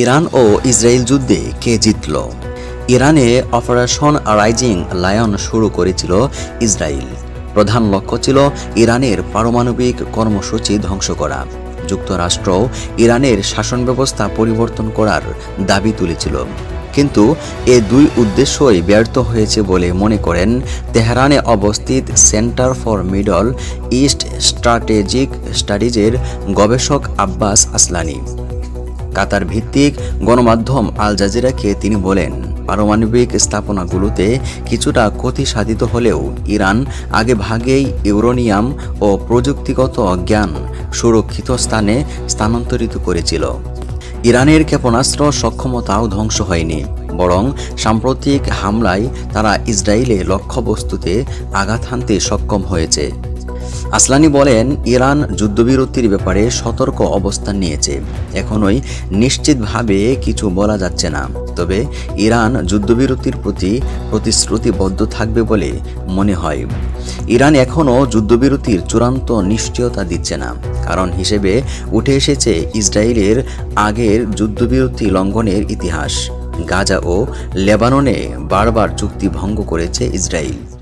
Iran ও Israel যুদ্ধে কে জিতল? ইরানে অপারেশন রাইজিং লায়ন শুরু করেছিল ইসরায়েল। প্রধান লক্ষ্য ছিল ইরানের পারমাণবিক কর্মসূচি ধ্বংস করা। যুক্তরাষ্ট্র ইরানের শাসন ব্যবস্থা পরিবর্তন করার দাবি তুলেছিল। কিন্তু এ দুই উদ্দেশ্যই ব্যর্থ হয়েছে বলে মনে করেন তেহরানে অবস্থিত centre for Middle East strategic স্টাডিজের গবেষক আব্বাস আসলানি। কাতার ভিত্তিক গণমাধ্যম আল জাজিরাকে তিনি বলেন, পারমাণবিক স্থাপনাগুলোতে কিছুটা ক্ষতি সাধিত হলেও ইরান আগে ভাগেই ইউরোনিয়াম ও প্রযুক্তিগত জ্ঞান সুরক্ষিত স্থানে স্থানান্তরিত করেছিল। ইরানের ক্ষেপণাস্ত্র সক্ষমতাও ধ্বংস হয়নি, বরং সাম্প্রতিক হামলায় তারা ইসরায়েলে লক্ষ্যবস্তুতে আঘাত হানতে সক্ষম হয়েছে। আসলানি বলেন, ইরান যুদ্ধবিরতির ব্যাপারে সতর্ক অবস্থান নিয়েছে। এখনই নিশ্চিতভাবে কিছু বলা যাচ্ছে না। তবে ইরান যুদ্ধবিরতির প্রতি প্রতিশ্রুতিবদ্ধ থাকবে বলে মনে হয়। ইরান এখনও যুদ্ধবিরতির চূড়ান্ত নিশ্চয়তা দিচ্ছে না। কারণ হিসেবে উঠে এসেছে ইসরায়েলের আগের যুদ্ধবিরতি লঙ্ঘনের ইতিহাস। গাজা ও লেবাননে বারবার চুক্তি ভঙ্গ করেছে ইসরায়েল।